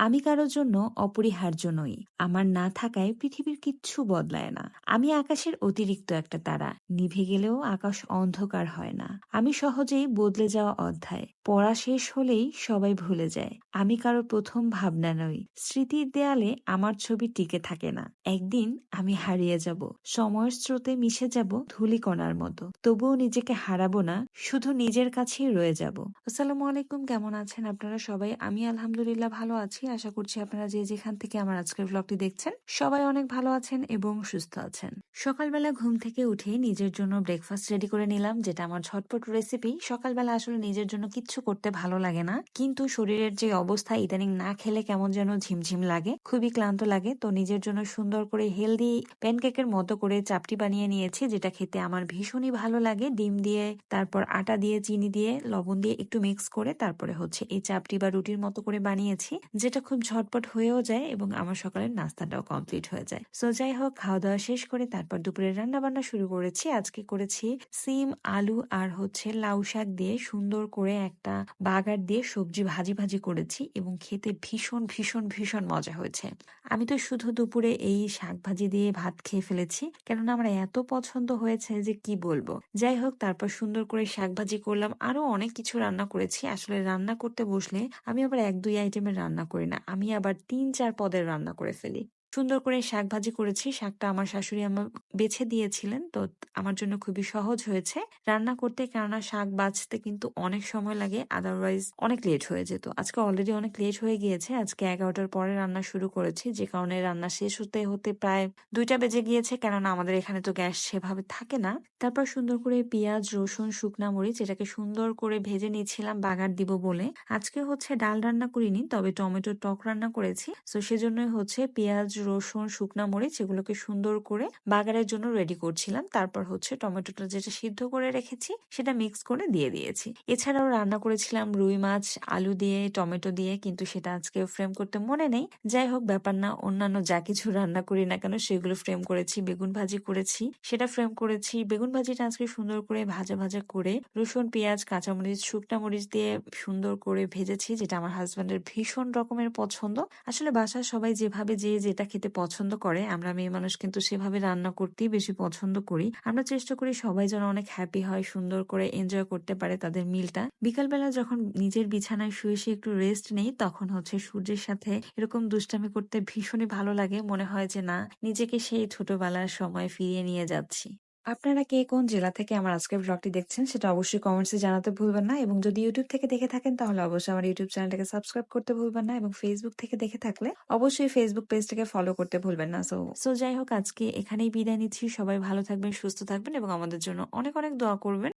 আমি কারোর জন্য অপরিহার্য নই। আমার না থাকায় পৃথিবীর কিচ্ছু বদলায় না। আমি আকাশের অতিরিক্ত একটা তারা। নিভে গেলেও আকাশ অন্ধকার হয় না। আমি সহজেই বদলে যাওয়া অধ্যায়। পড়া শেষ হলেই সবাই ভুলে যায়। আমি কারোর প্রথম ভাবনা নই। স্মৃতির দেয়ালে আমার ছবি টিকে থাকে না। একদিন আমি হারিয়ে যাব। সময়ের স্রোতে মিশে যাব ধূলিকণার মতো। তবুও নিজেকে হারাবো না। শুধু নিজের কাছেই রয়ে যাব। আসসালামু আলাইকুম। কেমন আছেন আপনারা সবাই? আমি আলহামদুলিল্লাহ ভালো আছি। আশা করছি আপনারা যে যেখান থেকে আমার আজকের ব্লগটি দেখছেন, সবাই অনেক ভালো আছেন এবং সুস্থ আছেন। সকালবেলা ঘুম থেকে উঠে নিজের জন্য ব্রেকফাস্ট রেডি করে নিলাম, যেটা আমার ঝটপট রেসিপি সকালবেলা আসলে নিজের জন্য কিচ্ছু করতে ভালো লাগে না, কিন্তু শরীরের যে অবস্থা ইদানিং না খেলে কেমন যেন ঝিমঝিম লাগে, খুবই ক্লান্ত লাগে। তো নিজের জন্য সুন্দর করে হেলদি প্যানকেকের মতো করে চাপটি বানিয়ে নিয়েছি, যেটা খেতে আমার ভীষণই ভালো লাগে। ডিম দিয়ে, তারপর আটা দিয়ে, চিনি দিয়ে, লবণ দিয়ে একটু মিক্স করে তারপরে হচ্ছে এই চাপটি বা রুটির মতো করে বানিয়েছি, যেটা খুব ঝটপট হয়েও যায় এবং আমার সকালের নাস্তাটাও কমপ্লিট হয়ে যায়। সো যাই হোক খাওয়া দাওয়া শেষ করে তারপর দুপুরে রান্না বান্না শুরু করেছি। আজকে করেছি সিম, আলু আর হচ্ছে লাউ শাক দিয়ে সুন্দর করে একটা বাগার দিয়ে সবজি ভাজি ভাজি করেছি এবং খেতে ভীষণ ভীষণ ভীষণ মজা হয়েছে। আমি তো শুধু দুপুরে এই শাক ভাজি দিয়ে ভাত খেয়ে ফেলেছি, কেননা আমার এত পছন্দ হয়েছে যে কি বলব। যাই হোক, তারপর সুন্দর করে শাক ভাজি করলাম। আরও অনেক কিছু রান্না করেছি। আসলে রান্না করতে বসলে আমি আবার এক, দুই আইটেমের রান্না করি না। আমি আবার তিন চার পদের রান্না করে ফেলি। সুন্দর করে শাক ভাজি করেছি। শাকটা আমার শাশুড়ি আমার বেছে দিয়েছিলেন। তো আমার জন্য খুবই সহজ হয়েছে। রান্না করতে কেননা শাক বাছতে কিন্তু অনেক সময় লাগে আদারওয়াইজ অনেক লেট হয়ে যেত। আজকে অলরেডি অনেক লেট হয়ে গিয়েছে। আজকে এগারোটার পরে রান্না শুরু করেছি। যে কারণে রান্না শেষ হতে হতে প্রায় দুইটা বেজে গিয়েছে। কেননা আমাদের এখানে তো গ্যাস সেভাবে থাকে না। তারপর সুন্দর করে পেঁয়াজ, রসুন, শুকনা মরিচ এটাকে সুন্দর করে ভেজে নিয়েছিলাম বাগার দিব বলে। আজকে হচ্ছে ডাল রান্না করিনি, তবে টমেটো টক রান্না করেছি। তো সেজন্যই হচ্ছে পেঁয়াজ রসুন, শুকনা মরিচ এগুলোকে সুন্দর করে বাগারের জন্য রেডি করছিলাম। তারপর হচ্ছে টমেটোটা যেটা সিদ্ধ করে রেখেছি সেটা মিক্স করে দিয়ে দিয়েছি। এছাড়াও রান্না করেছিলাম রুই মাছ, আলু দিয়ে, টমেটো দিয়ে কিন্তু সেটা আজকে ফ্রেম করতে মনে নেই। যাই হোক, ব্যাপার না, অন্যান্য যা কিছু রান্না করি না কেন সেগুলো ফ্রেম করেছি, বেগুন ভাজি করেছি। সেটা ফ্রেম করেছি, বেগুন ভাজিটা আজকে সুন্দর করে ভাজা ভাজা করে রসুন, পেঁয়াজ, কাঁচামরিচ, শুকনা মরিচ দিয়ে সুন্দর করে ভেজেছি, যেটা আমার হাজবেন্ডের ভীষণ রকমের পছন্দ। আসলে বাসার সবাই যেভাবে যে যেটা খেতে পছন্দ করে, আমরা মেয়ে মানুষ কিন্তু সেভাবে রান্না করতেই বেশি পছন্দ করি। আমরা চেষ্টা করি সবাই যেন অনেক হ্যাপি হয়, সুন্দর করে এনজয় করতে পারে তাদের মিলটা বিকালবেলা যখন নিজের বিছানায় শুয়ে শুয়ে একটু রেস্ট নেই, তখন হচ্ছে সূর্যের সাথে এরকম দুষ্টামি করতে ভীষণই ভালো লাগে। মনে হয় যে, না, নিজেকে সেই ছোটবেলার সময় ফিরিয়ে নিয়ে যাচ্ছি। আপনারা কে কোন জেলা থেকে আমার আজকের ব্লগটি দেখছেন সেটা অবশ্যই কমেন্টসে জানাতে ভুলবেন না এবং যদি ইউটিউব থেকে দেখে থাকেন তাহলে অবশ্যই আমার ইউটিউব চ্যানেলটাকে সাবস্ক্রাইব করতে ভুলবেন না এবং ফেসবুক থেকে দেখে থাকলে অবশ্যই ফেসবুক পেজটাকে ফলো করতে ভুলবেন না। সো সো যাই হোক, আজকে এখানেই বিদায় নিচ্ছি। সবাই ভালো থাকবেন, সুস্থ থাকবেন এবং আমাদের জন্য অনেক অনেক দোয়া করবেন।